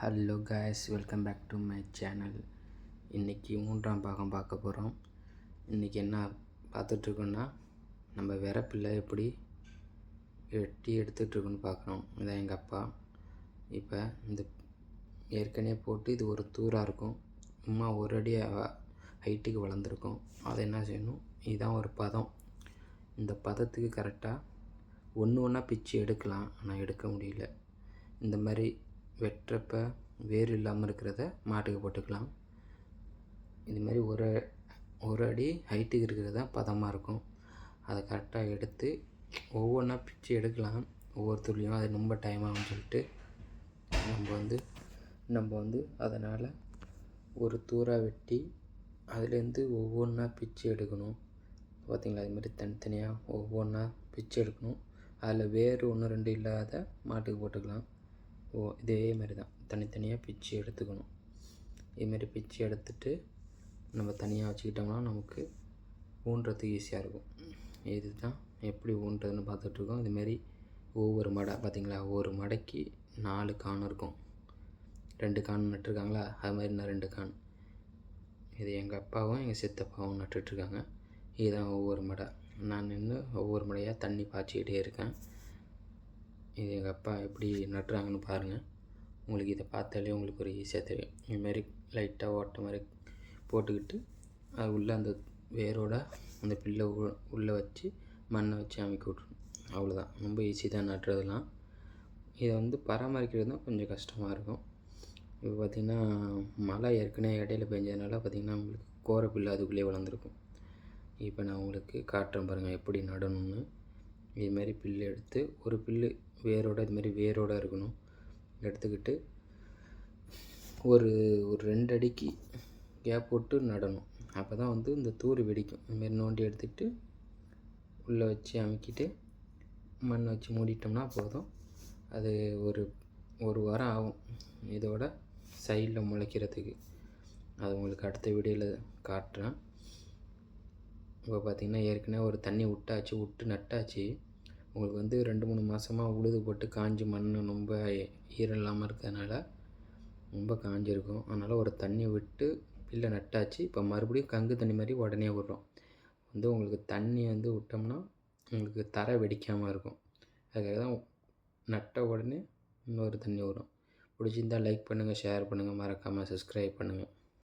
Hello guys welcome back to my channel இன்றைக்கி மூன்றாம் பாகம் பார்க்க போகிறோம் இன்றைக்கி என்ன பார்த்துட்ருக்கோன்னா நம்ம விறப்பில் எப்படி வெட்டி எடுத்துகிட்ருக்கோன்னு பார்க்குறோம் இதான் எங்கள் அப்பா. இப்போ இந்த ஏற்கனவே போட்டு இது ஒரு தூராக இருக்கும். சும்மா ஒரு அடி ஹைட்டுக்கு வளர்ந்துருக்கும். அதை என்ன செய்யணும்? இதுதான் ஒரு பதம். இந்த பதத்துக்கு கரெக்டாக ஒன்று ஒன்றா பிச்சு எடுக்கலாம். ஆனால் எடுக்க முடியல. இந்த மாதிரி வெட்டுறப்ப வேர் இல்லாமல் இருக்கிறத மாட்டுக்கு போட்டுக்கலாம். இது மாதிரி ஒரு ஒரு அடி ஹைட்டுக்கு இருக்கிறது தான் பதமாக இருக்கும். அதை கரெக்டாக எடுத்து ஒவ்வொன்றா பிச்சு எடுக்கலாம். ஒவ்வொரு துளியும் அது ரொம்ப டைம் ஆகும்னு சொல்லிட்டு நம்ம வந்து நம்ம வந்து அதனால் ஒரு தூராக வெட்டி அதுலேருந்து ஒவ்வொன்றா பிச்சு எடுக்கணும். பார்த்தீங்களா? அது மாதிரி தனித்தனியாக ஒவ்வொன்றா பிச்சு எடுக்கணும். அதில் வேர் ஒன்று ரெண்டு இல்லாத மாட்டுக்கு போட்டுக்கலாம். ஓ இதே மாதிரி தான் தனித்தனியாக பிச்சு எடுத்துக்கணும். இதுமாரி பிச்சு எடுத்துட்டு நம்ம தனியாக வச்சுக்கிட்டோம்னா நமக்கு ஊன்றதுக்கு ஈஸியாக இருக்கும். இதுதான் எப்படி ஊன்றதுன்னு பார்த்துட்ருக்கோம். இதுமாரி ஒவ்வொரு மடை பார்த்திங்களா? ஒவ்வொரு மடைக்கு நாலு கான் இருக்கும். ரெண்டு கான் நட்டுருக்காங்களா? அது மாதிரி நான் ரெண்டு கான். இது எங்கள் அப்பாவும் எங்கள் சித்தப்பாவும் நட்டுட்ருக்காங்க. இதுதான் ஒவ்வொரு மடை. நான் நின்று ஒவ்வொரு மடையாக தண்ணி பாய்ச்சிக்கிட்டே இருக்கேன். இது எங்கள் அப்பா எப்படி நட்டுறாங்கன்னு பாருங்கள் உங்களுக்கு இதை பார்த்தாலே உங்களுக்கு ஒரு ஈஸியாக தெரியும். இதுமாரி லைட்டாக ஓட்ட மாதிரி போட்டுக்கிட்டு அது உள்ளே அந்த வேரோட அந்த பில்லை உள்ளே வச்சு மண்ணை வச்சு அமைக்க விட்ருணும் அவ்வளோதான் ரொம்ப ஈஸி தான் நட்டுறதுலாம் இதை வந்து பராமரிக்கிறது தான் கொஞ்சம் கஷ்டமாக இருக்கும். இப்போ பார்த்திங்கன்னா மழை ஏற்கனவே இடையில பெஞ்சதுனால பார்த்திங்கன்னா உங்களுக்கு கோரை பில்லு அதுக்குள்ளேயே வளர்ந்துருக்கும். இப்போ நான் உங்களுக்கு காட்டுறேன் பாருங்கள் எப்படி நடணும்னு. இதுமாரி பில்லு எடுத்து ஒரு பில்லு வேரோட இதுமாரி வேரோட இருக்கணும். எடுத்துக்கிட்டு ஒரு ஒரு ரெண்டு அடிக்கு கேப் போட்டு நடணும். அப்போ தான் வந்து இந்த தூர் வெடிக்கும். இதுமாரி நோண்டி எடுத்துகிட்டு உள்ளே வச்சு அமுக்கிட்டு மண் வச்சு மூடிட்டோம்னா போதும். அது ஒரு ஒரு வாரம் ஆகும் இதோட சைடில் முளைக்கிறதுக்கு. அது உங்களுக்கு அடுத்த வீடியோவில் காட்டுறேன். இப்போ பார்த்திங்கன்னா ஏற்கனவே ஒரு தண்ணி விட்டாச்சு விட்டு நட்டாச்சு. உங்களுக்கு வந்து ரெண்டு மூணு மாதமாக உழுது போட்டு காஞ்சி மண் ரொம்ப ஈரம் இல்லாமல் இருக்கிறதுனால ரொம்ப காஞ்சிருக்கும். அதனால் ஒரு தண்ணி விட்டு பில்லை நட்டாச்சு. இப்போ மறுபடியும் கங்கு தண்ணி மாதிரி உடனே விடுறோம். வந்து உங்களுக்கு தண்ணி வந்து விட்டோம்னா உங்களுக்கு தரை வெடிக்காமல் இருக்கும். அதுக்காக தான் நட்ட உடனே இன்னொரு தண்ணி வரும் பிடிச்சிருந்தால் லைக் பண்ணுங்கள் ஷேர் பண்ணுங்கள் மறக்காமல் சப்ஸ்கிரைப் பண்ணுங்கள்